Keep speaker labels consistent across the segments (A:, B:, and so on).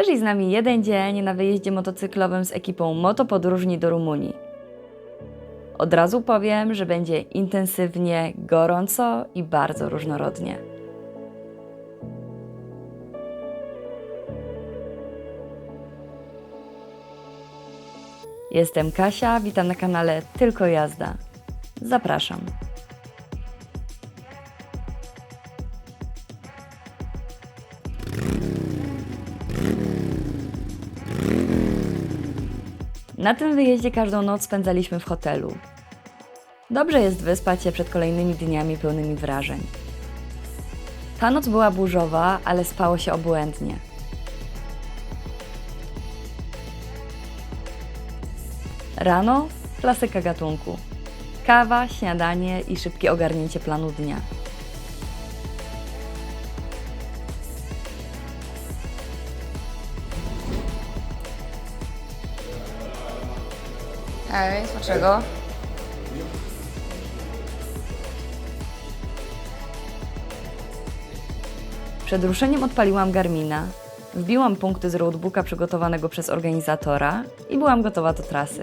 A: Przeżyj z nami jeden dzień na wyjeździe motocyklowym z ekipą motopodróżni do Rumunii. Od razu powiem, że będzie intensywnie, gorąco i bardzo różnorodnie. Jestem Kasia, witam na kanale Tylko Jazda. Zapraszam. Na tym wyjeździe każdą noc spędzaliśmy w hotelu. Dobrze jest wyspać się przed kolejnymi dniami pełnymi wrażeń. Ta noc była burzowa, ale spało się obłędnie. Rano klasyka gatunku. Kawa, śniadanie i szybkie ogarnięcie planu dnia. Hej, dlaczego? Przed ruszeniem odpaliłam Garmina, wbiłam punkty z roadbooka przygotowanego przez organizatora i byłam gotowa do trasy.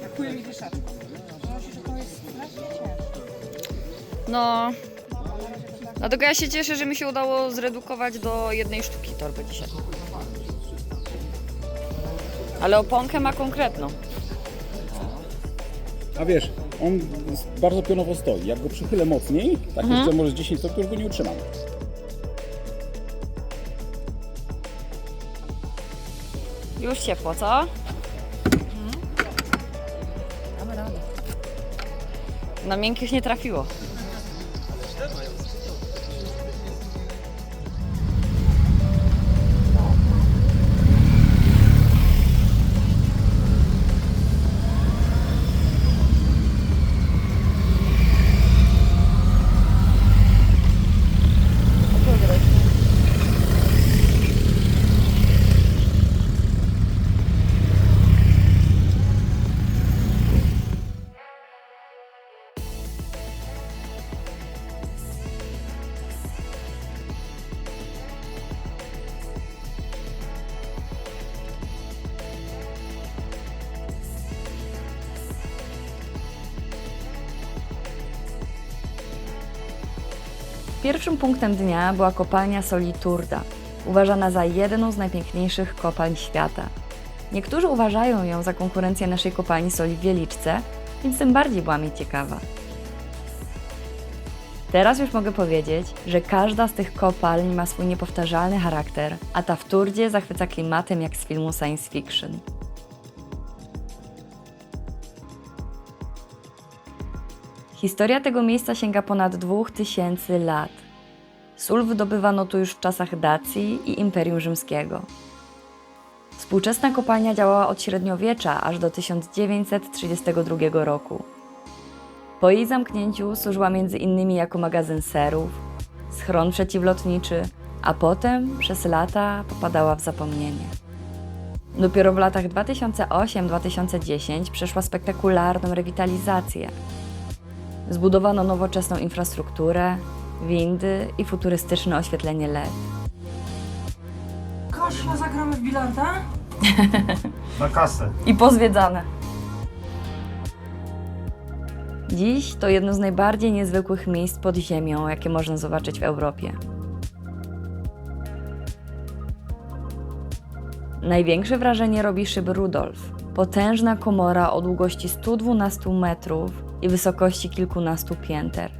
B: Brakuje mi wieszaczku. Że to jest strasznie ciężko.
C: No. Dlatego ja się cieszę, że mi się udało zredukować do jednej sztuki torby dzisiaj. Ale oponkę ma konkretną.
D: A wiesz, on bardzo pionowo stoi. Jak go przychylę mocniej, tak jeszcze może z 10 to już go nie utrzymam.
C: Już ciepło, co?
B: Damy radę.
C: Na miękkich nie trafiło.
A: Pierwszym punktem dnia była kopalnia soli Turda, uważana za jedną z najpiękniejszych kopalń świata. Niektórzy uważają ją za konkurencję naszej kopalni soli w Wieliczce, więc tym bardziej byłam jej ciekawa. Teraz już mogę powiedzieć, że każda z tych kopalń ma swój niepowtarzalny charakter, a ta w Turdzie zachwyca klimatem jak z filmu science fiction. Historia tego miejsca sięga ponad 2000 lat. Sól wydobywano tu już w czasach Dacji i Imperium Rzymskiego. Współczesna kopalnia działała od średniowiecza aż do 1932 roku. Po jej zamknięciu służyła między innymi jako magazyn serów, schron przeciwlotniczy, a potem przez lata popadała w zapomnienie. Dopiero w latach 2008-2010 przeszła spektakularną rewitalizację. Zbudowano nowoczesną infrastrukturę, windy i futurystyczne oświetlenie LED.
B: Kasia, zagramy w bilarda?
E: Na kasę.
A: I pozwiedzane. Dziś to jedno z najbardziej niezwykłych miejsc pod ziemią, jakie można zobaczyć w Europie. Największe wrażenie robi szyb Rudolf. Potężna komora o długości 112 metrów i wysokości kilkunastu pięter.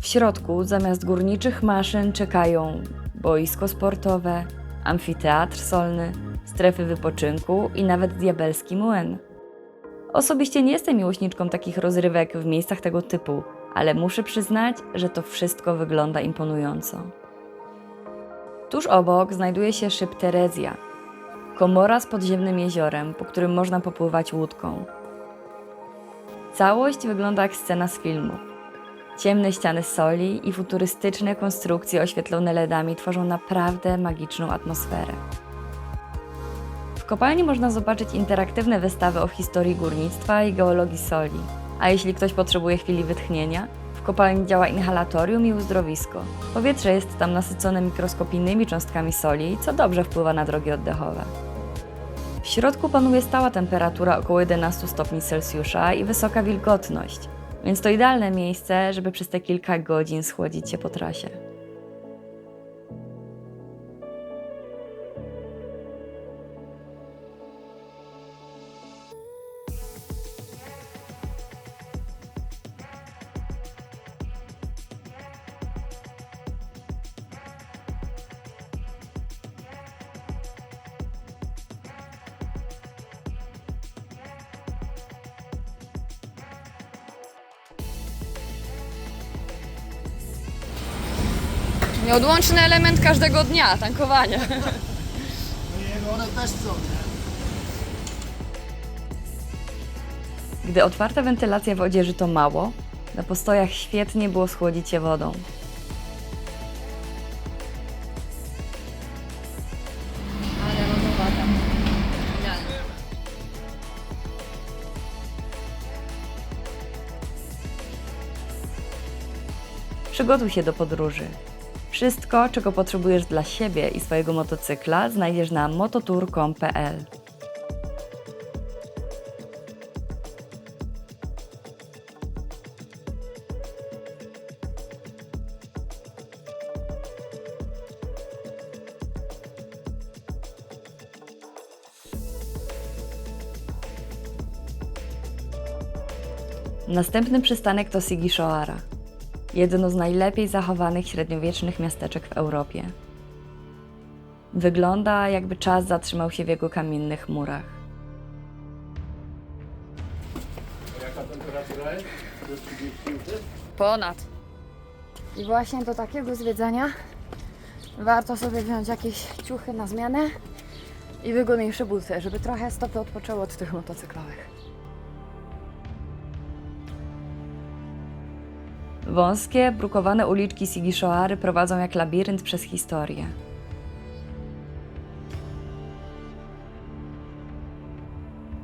A: W środku zamiast górniczych maszyn czekają boisko sportowe, amfiteatr solny, strefy wypoczynku i nawet diabelski młyn. Osobiście nie jestem miłośniczką takich rozrywek w miejscach tego typu, ale muszę przyznać, że to wszystko wygląda imponująco. Tuż obok znajduje się szyb Terezja, komora z podziemnym jeziorem, po którym można popływać łódką. Całość wygląda jak scena z filmu. Ciemne ściany soli i futurystyczne konstrukcje oświetlone LEDami tworzą naprawdę magiczną atmosferę. W kopalni można zobaczyć interaktywne wystawy o historii górnictwa i geologii soli. A jeśli ktoś potrzebuje chwili wytchnienia, w kopalni działa inhalatorium i uzdrowisko. Powietrze jest tam nasycone mikroskopijnymi cząstkami soli, co dobrze wpływa na drogi oddechowe. W środku panuje stała temperatura około 11 stopni Celsjusza i wysoka wilgotność, więc to idealne miejsce, żeby przez te kilka godzin schłodzić się po trasie.
C: Nieodłączny element każdego dnia, tankowania.
A: Gdy otwarta wentylacja w odzieży to mało, na postojach świetnie było schłodzić się wodą.
B: Ale lodowata.
A: Przygotuj się do podróży. Wszystko, czego potrzebujesz dla siebie i swojego motocykla, znajdziesz na mototour.com.pl. Następny przystanek to Sigishoara jedno z najlepiej zachowanych średniowiecznych miasteczek w Europie. Wygląda, jakby czas zatrzymał się w jego kamiennych murach.
C: Ponad.
B: I właśnie do takiego zwiedzania warto sobie wziąć jakieś ciuchy na zmianę i wygodniejsze buty, żeby trochę stopy odpoczęły od tych motocyklowych.
A: Wąskie, brukowane uliczki Sigishoary prowadzą jak labirynt przez historię.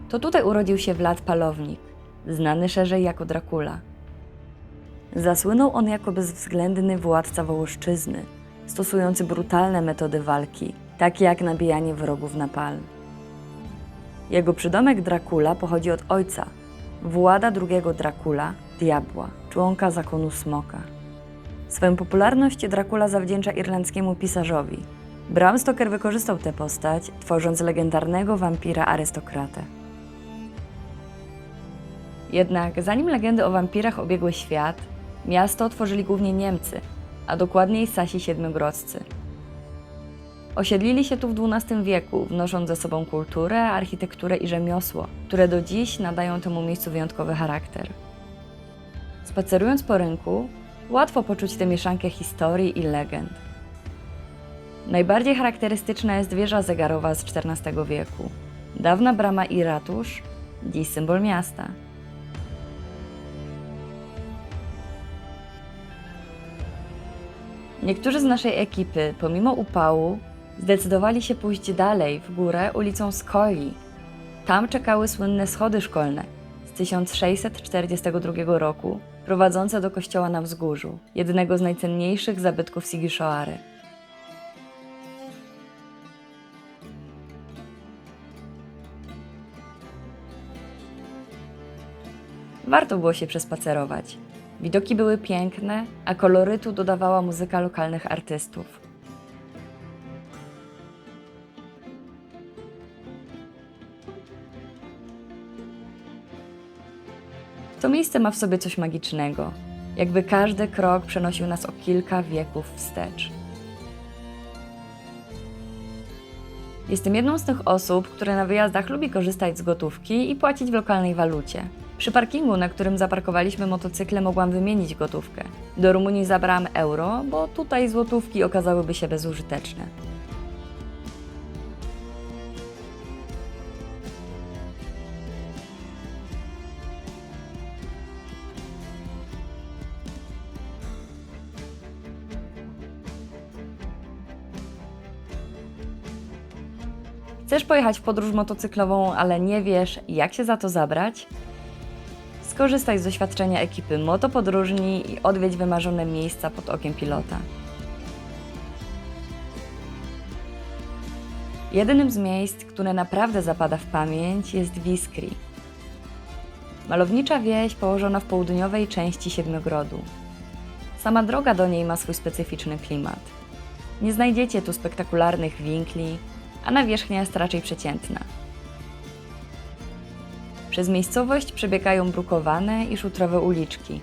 A: To tutaj urodził się Vlad Palownik, znany szerzej jako Dracula. Zasłynął on jako bezwzględny władca Wołoszczyzny, stosujący brutalne metody walki, takie jak nabijanie wrogów na palm. Jego przydomek Dracula pochodzi od ojca, Włada II Dracula, diabła, członka zakonu smoka. Swoją popularność Dracula zawdzięcza irlandzkiemu pisarzowi. Bram Stoker wykorzystał tę postać, tworząc legendarnego wampira arystokratę. Jednak zanim legendy o wampirach obiegły świat, miasto tworzyli głównie Niemcy, a dokładniej Sasi siedmiogrodzcy. Osiedlili się tu w XII wieku, wnosząc ze sobą kulturę, architekturę i rzemiosło, które do dziś nadają temu miejscu wyjątkowy charakter. Spacerując po rynku, łatwo poczuć tę mieszankę historii i legend. Najbardziej charakterystyczna jest wieża zegarowa z XIV wieku. Dawna brama i ratusz, dziś symbol miasta. Niektórzy z naszej ekipy, pomimo upału, zdecydowali się pójść dalej w górę ulicą Skoli. Tam czekały słynne schody szkolne z 1642 roku, prowadzące do kościoła na wzgórzu, jednego z najcenniejszych zabytków Sigishoary. Warto było się przespacerować. Widoki były piękne, a kolorytu dodawała muzyka lokalnych artystów. To miejsce ma w sobie coś magicznego, jakby każdy krok przenosił nas o kilka wieków wstecz. Jestem jedną z tych osób, które na wyjazdach lubi korzystać z gotówki i płacić w lokalnej walucie. Przy parkingu, na którym zaparkowaliśmy motocykle, mogłam wymienić gotówkę. Do Rumunii zabrałam euro, bo tutaj złotówki okazałyby się bezużyteczne. Chcesz pojechać w podróż motocyklową, ale nie wiesz, jak się za to zabrać? Skorzystaj z doświadczenia ekipy motopodróżni i odwiedź wymarzone miejsca pod okiem pilota. Jedynym z miejsc, które naprawdę zapada w pamięć jest Wiskri. Malownicza wieś położona w południowej części Siedmiogrodu. Sama droga do niej ma swój specyficzny klimat. Nie znajdziecie tu spektakularnych winkli, a nawierzchnia jest raczej przeciętna. Przez miejscowość przebiegają brukowane i szutrowe uliczki.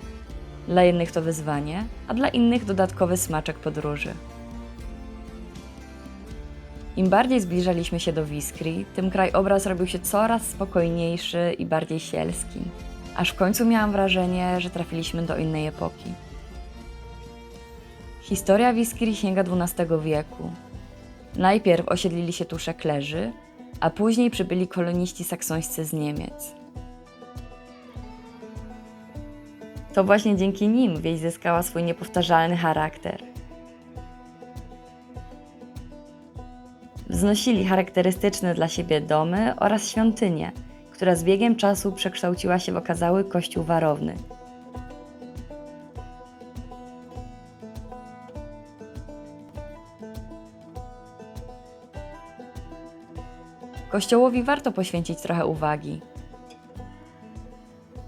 A: Dla jednych to wyzwanie, a dla innych dodatkowy smaczek podróży. Im bardziej zbliżaliśmy się do Wiskri, tym krajobraz robił się coraz spokojniejszy i bardziej sielski. Aż w końcu miałam wrażenie, że trafiliśmy do innej epoki. Historia Wiskri sięga XII wieku. Najpierw osiedlili się tu szeklerzy, a później przybyli koloniści saksońscy z Niemiec. To właśnie dzięki nim wieś zyskała swój niepowtarzalny charakter. Wznosili charakterystyczne dla siebie domy oraz świątynię, która z biegiem czasu przekształciła się w okazały kościół warowny. Kościołowi warto poświęcić trochę uwagi.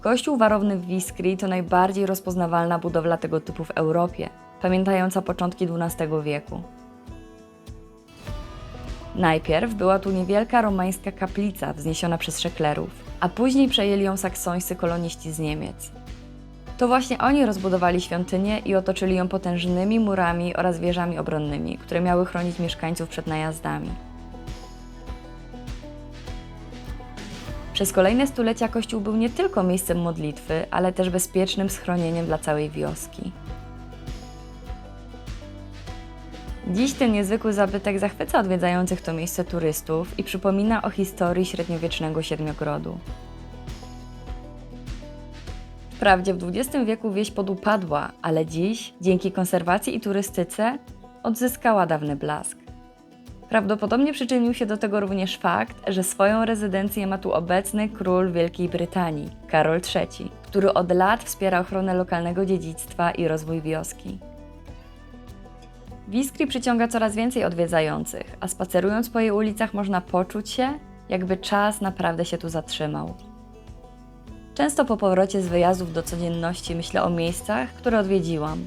A: Kościół warowny w Wiskri to najbardziej rozpoznawalna budowla tego typu w Europie, pamiętająca początki XII wieku. Najpierw była tu niewielka romańska kaplica wzniesiona przez szeklerów, a później przejęli ją saksońscy koloniści z Niemiec. To właśnie oni rozbudowali świątynię i otoczyli ją potężnymi murami oraz wieżami obronnymi, które miały chronić mieszkańców przed najazdami. Przez kolejne stulecia kościół był nie tylko miejscem modlitwy, ale też bezpiecznym schronieniem dla całej wioski. Dziś ten niezwykły zabytek zachwyca odwiedzających to miejsce turystów i przypomina o historii średniowiecznego Siedmiogrodu. Wprawdzie w XX wieku wieś podupadła, ale dziś, dzięki konserwacji i turystyce, odzyskała dawny blask. Prawdopodobnie przyczynił się do tego również fakt, że swoją rezydencję ma tu obecny król Wielkiej Brytanii, Karol III, który od lat wspiera ochronę lokalnego dziedzictwa i rozwój wioski. Wiskri przyciąga coraz więcej odwiedzających, a spacerując po jej ulicach można poczuć się, jakby czas naprawdę się tu zatrzymał. Często po powrocie z wyjazdów do codzienności myślę o miejscach, które odwiedziłam.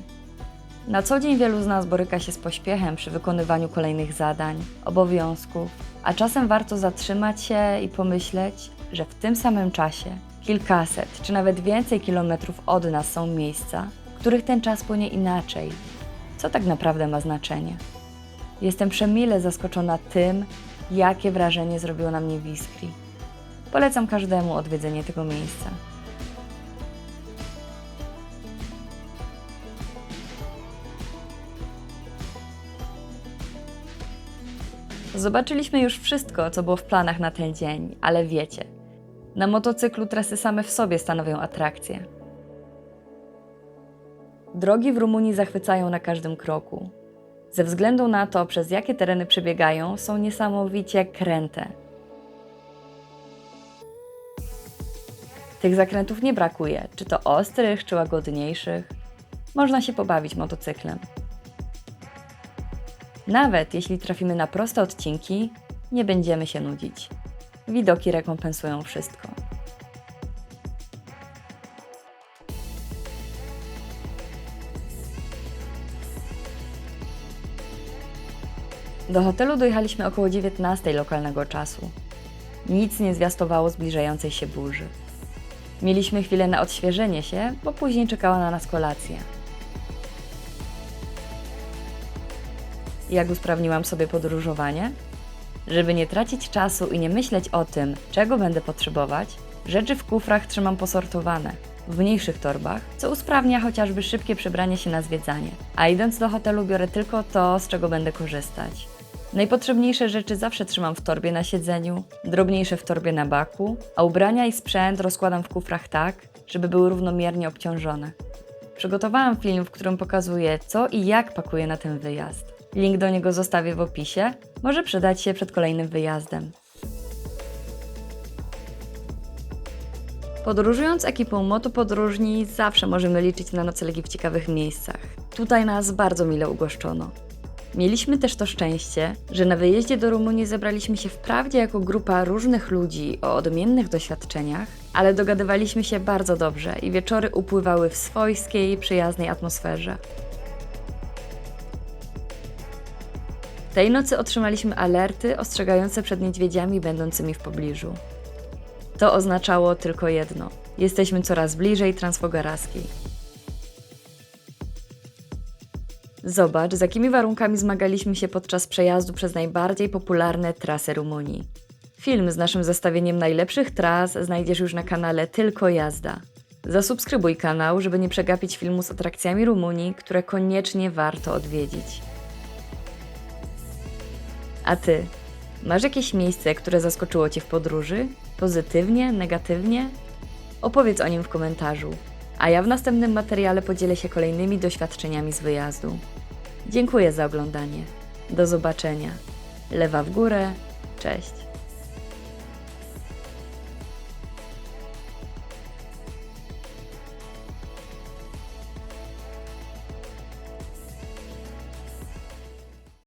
A: Na co dzień wielu z nas boryka się z pośpiechem przy wykonywaniu kolejnych zadań, obowiązków, a czasem warto zatrzymać się i pomyśleć, że w tym samym czasie, kilkaset czy nawet więcej kilometrów od nas są miejsca, w których ten czas płynie inaczej. Co tak naprawdę ma znaczenie? Jestem przemile zaskoczona tym, jakie wrażenie zrobiło na mnie Wiskri. Polecam każdemu odwiedzenie tego miejsca. Zobaczyliśmy już wszystko, co było w planach na ten dzień, ale wiecie, na motocyklu trasy same w sobie stanowią atrakcję. Drogi w Rumunii zachwycają na każdym kroku. Ze względu na to, przez jakie tereny przebiegają, są niesamowicie kręte. Tych zakrętów nie brakuje, czy to ostrych, czy łagodniejszych. Można się pobawić motocyklem. Nawet jeśli trafimy na proste odcinki, nie będziemy się nudzić. Widoki rekompensują wszystko. Do hotelu dojechaliśmy około 19 lokalnego czasu. Nic nie zwiastowało zbliżającej się burzy. Mieliśmy chwilę na odświeżenie się, bo później czekała na nas kolacja. Jak usprawniłam sobie podróżowanie? Żeby nie tracić czasu i nie myśleć o tym, czego będę potrzebować, rzeczy w kufrach trzymam posortowane, w mniejszych torbach, co usprawnia chociażby szybkie przebranie się na zwiedzanie. A idąc do hotelu biorę tylko to, z czego będę korzystać. Najpotrzebniejsze rzeczy zawsze trzymam w torbie na siedzeniu, drobniejsze w torbie na baku, a ubrania i sprzęt rozkładam w kufrach tak, żeby były równomiernie obciążone. Przygotowałam film, w którym pokazuję, co i jak pakuję na ten wyjazd. Link do niego zostawię w opisie. Może przydać się przed kolejnym wyjazdem. Podróżując ekipą motopodróżni, zawsze możemy liczyć na noclegi w ciekawych miejscach. Tutaj nas bardzo mile ugoszczono. Mieliśmy też to szczęście, że na wyjeździe do Rumunii zebraliśmy się wprawdzie jako grupa różnych ludzi o odmiennych doświadczeniach, ale dogadywaliśmy się bardzo dobrze i wieczory upływały w swojskiej, przyjaznej atmosferze. Tej nocy otrzymaliśmy alerty ostrzegające przed niedźwiedziami będącymi w pobliżu. To oznaczało tylko jedno: jesteśmy coraz bliżej Transfogaraskiej. Zobacz, z jakimi warunkami zmagaliśmy się podczas przejazdu przez najbardziej popularne trasy Rumunii. Film z naszym zestawieniem najlepszych tras znajdziesz już na kanale Tylko Jazda. Zasubskrybuj kanał, żeby nie przegapić filmu z atrakcjami Rumunii, które koniecznie warto odwiedzić. A ty, masz jakieś miejsce, które zaskoczyło cię w podróży? Pozytywnie, negatywnie? Opowiedz o nim w komentarzu, a ja w następnym materiale podzielę się kolejnymi doświadczeniami z wyjazdu. Dziękuję za oglądanie. Do zobaczenia. Lewa w górę. Cześć.